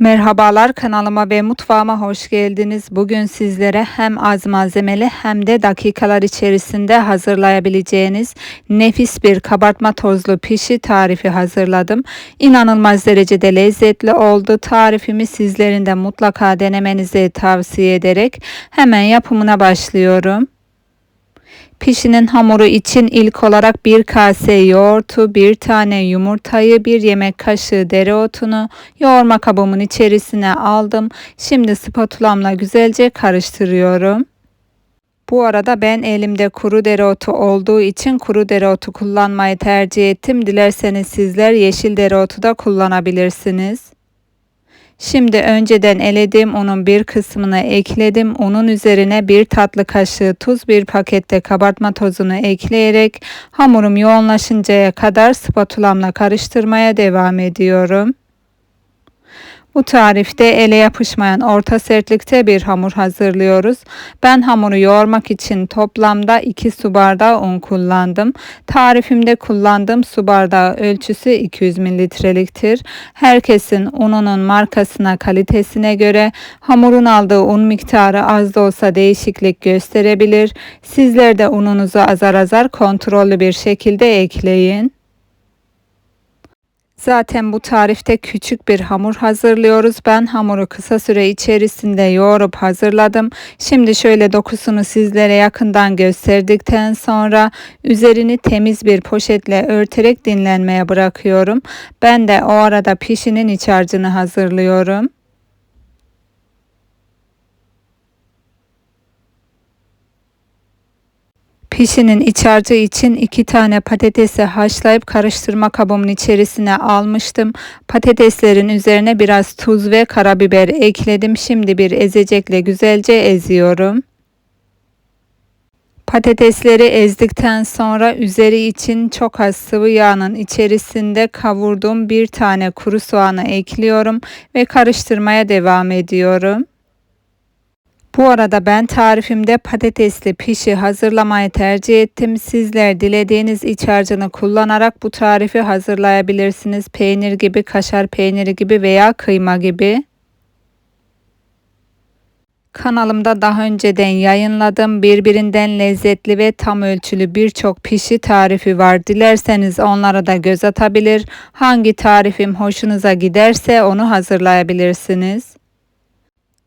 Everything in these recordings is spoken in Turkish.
Merhabalar kanalıma ve mutfağıma hoş geldiniz. Bugün sizlere hem az malzemeli hem de dakikalar içerisinde hazırlayabileceğiniz nefis bir kabartma tozlu pişi tarifi hazırladım. İnanılmaz derecede lezzetli oldu. Tarifimi sizlerin de mutlaka denemenizi tavsiye ederek hemen yapımına başlıyorum. Pişinin hamuru için ilk olarak bir kase yoğurtu, bir tane yumurtayı, bir yemek kaşığı dereotunu yoğurma kabımın içerisine aldım. Şimdi spatulamla güzelce karıştırıyorum. Bu arada ben elimde kuru dereotu olduğu için kuru dereotu kullanmayı tercih ettim. Dilerseniz sizler yeşil dereotu da kullanabilirsiniz. Şimdi önceden elediğim unun bir kısmını ekledim. Unun üzerine bir tatlı kaşığı tuz, bir pakette kabartma tozunu ekleyerek hamurum yoğunlaşıncaya kadar spatulamla karıştırmaya devam ediyorum. Bu tarifte ele yapışmayan orta sertlikte bir hamur hazırlıyoruz. Ben hamuru yoğurmak için toplamda 2 su bardağı un kullandım. Tarifimde kullandığım su bardağı ölçüsü 200 mililitreliktir. Herkesin ununun markasına, kalitesine göre hamurun aldığı un miktarı az da olsa değişiklik gösterebilir. Sizler de ununuzu azar azar kontrollü bir şekilde ekleyin. Zaten bu tarifte küçük bir hamur hazırlıyoruz. Ben hamuru kısa süre içerisinde yoğurup hazırladım. Şimdi şöyle dokusunu sizlere yakından gösterdikten sonra üzerini temiz bir poşetle örterek dinlenmeye bırakıyorum. Ben de o arada pişinin iç harcını hazırlıyorum. Pişinin iç için iki tane patatesi haşlayıp karıştırma kabımın içerisine almıştım. Patateslerin üzerine biraz tuz ve karabiber ekledim. Şimdi bir ezecekle güzelce eziyorum. Patatesleri ezdikten sonra üzeri için çok az sıvı yağının içerisinde kavurduğum bir tane kuru soğanı ekliyorum ve karıştırmaya devam ediyorum. Bu arada ben tarifimde patatesli pişi hazırlamayı tercih ettim. Sizler dilediğiniz iç harcını kullanarak bu tarifi hazırlayabilirsiniz. Peynir gibi, kaşar peyniri gibi veya kıyma gibi. Kanalımda daha önceden yayınladım. Birbirinden lezzetli ve tam ölçülü birçok pişi tarifi var. Dilerseniz onlara da göz atabilir. Hangi tarifim hoşunuza giderse onu hazırlayabilirsiniz.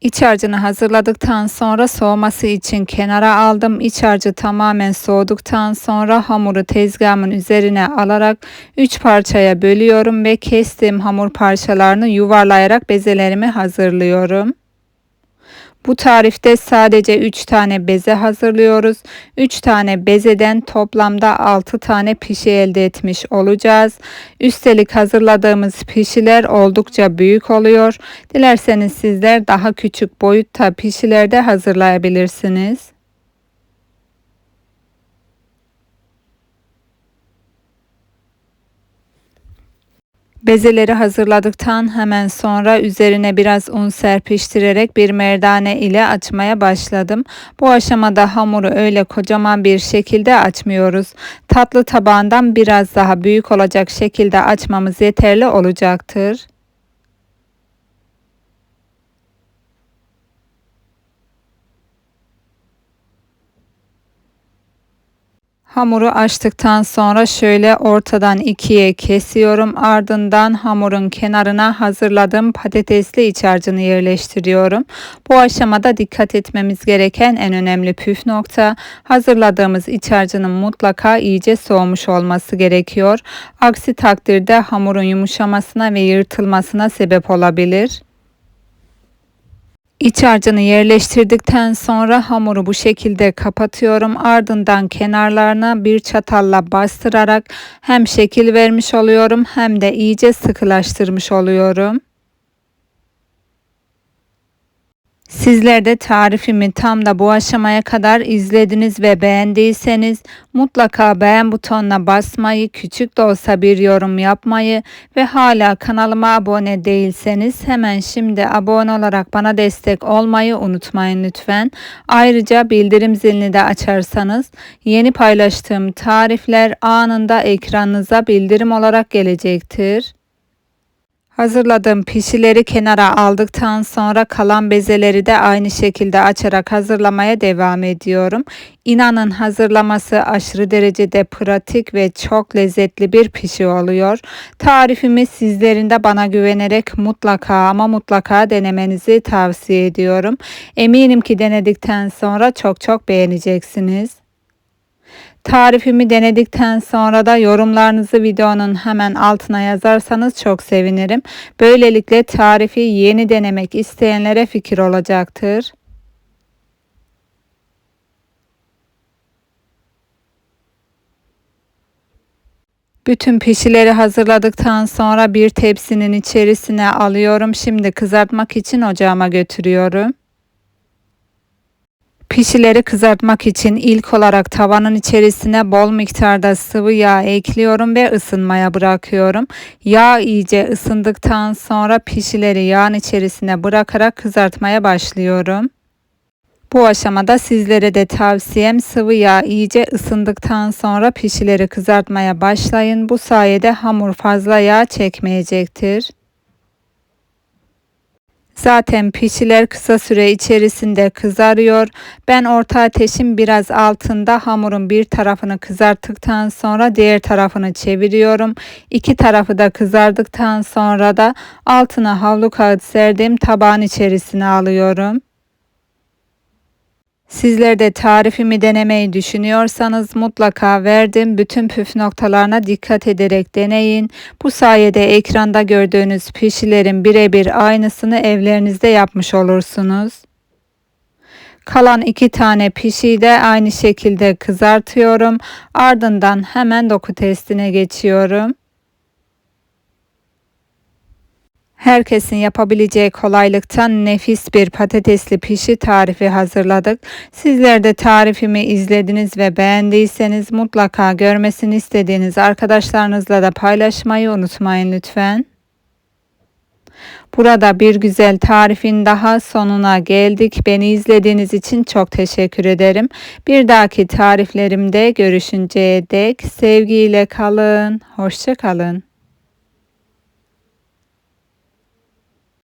İç harcını hazırladıktan sonra soğuması için kenara aldım. İç harcı tamamen soğuduktan sonra hamuru tezgahımın üzerine alarak 3 parçaya bölüyorum ve kestiğim hamur parçalarını yuvarlayarak bezelerimi hazırlıyorum. Bu tarifte sadece 3 tane beze hazırlıyoruz. 3 tane bezeden toplamda 6 tane pişi elde etmiş olacağız. Üstelik hazırladığımız pişiler oldukça büyük oluyor. Dilerseniz sizler daha küçük boyutta pişilerde hazırlayabilirsiniz. Bezeleri hazırladıktan hemen sonra üzerine biraz un serpiştirerek bir merdane ile açmaya başladım. Bu aşamada hamuru öyle kocaman bir şekilde açmıyoruz. Tatlı tabağından biraz daha büyük olacak şekilde açmamız yeterli olacaktır. Hamuru açtıktan sonra şöyle ortadan ikiye kesiyorum. Ardından hamurun kenarına hazırladığım patatesli iç harcını yerleştiriyorum. Bu aşamada dikkat etmemiz gereken en önemli püf nokta hazırladığımız iç harcının mutlaka iyice soğumuş olması gerekiyor. Aksi takdirde hamurun yumuşamasına ve yırtılmasına sebep olabilir. İç harcını yerleştirdikten sonra hamuru bu şekilde kapatıyorum. Ardından kenarlarına bir çatalla bastırarak hem şekil vermiş oluyorum hem de iyice sıkılaştırmış oluyorum. Sizler de tarifimi tam da bu aşamaya kadar izlediniz ve beğendiyseniz mutlaka beğen butonuna basmayı, küçük de olsa bir yorum yapmayı ve hala kanalıma abone değilseniz hemen şimdi abone olarak bana destek olmayı unutmayın lütfen. Ayrıca bildirim zilini de açarsanız yeni paylaştığım tarifler anında ekranınıza bildirim olarak gelecektir. Hazırladığım pişileri kenara aldıktan sonra kalan bezeleri de aynı şekilde açarak hazırlamaya devam ediyorum. İnanın hazırlaması aşırı derecede pratik ve çok lezzetli bir pişi oluyor. Tarifimi sizlerin de bana güvenerek mutlaka ama mutlaka denemenizi tavsiye ediyorum. Eminim ki denedikten sonra çok çok beğeneceksiniz. Tarifimi denedikten sonra da yorumlarınızı videonun hemen altına yazarsanız çok sevinirim. Böylelikle tarifi yeni denemek isteyenlere fikir olacaktır. Bütün pişileri hazırladıktan sonra bir tepsinin içerisine alıyorum. Şimdi kızartmak için ocağıma götürüyorum. Pişileri kızartmak için ilk olarak tavanın içerisine bol miktarda sıvı yağ ekliyorum ve ısınmaya bırakıyorum. Yağ iyice ısındıktan sonra pişileri yağın içerisine bırakarak kızartmaya başlıyorum. Bu aşamada sizlere de tavsiyem sıvı yağ iyice ısındıktan sonra pişileri kızartmaya başlayın. Bu sayede hamur fazla yağ çekmeyecektir. Zaten pişiler kısa süre içerisinde kızarıyor. Ben orta ateşin biraz altında hamurun bir tarafını kızarttıktan sonra diğer tarafını çeviriyorum. İki tarafı da kızardıktan sonra da altına havlu kağıt serdiğim tabağın içerisine alıyorum. Sizler de tarifimi denemeyi düşünüyorsanız mutlaka verdim bütün püf noktalarına dikkat ederek deneyin. Bu sayede ekranda gördüğünüz pişilerin birebir aynısını evlerinizde yapmış olursunuz. Kalan iki tane pişiyi de aynı şekilde kızartıyorum. Ardından hemen doku testine geçiyorum. Herkesin yapabileceği kolaylıktan nefis bir patatesli pişi tarifi hazırladık. Sizler de tarifimi izlediniz ve beğendiyseniz mutlaka görmesini istediğiniz arkadaşlarınızla da paylaşmayı unutmayın lütfen. Burada bir güzel tarifin daha sonuna geldik. Beni izlediğiniz için çok teşekkür ederim. Bir dahaki tariflerimde görüşünceye dek sevgiyle kalın. Hoşça kalın.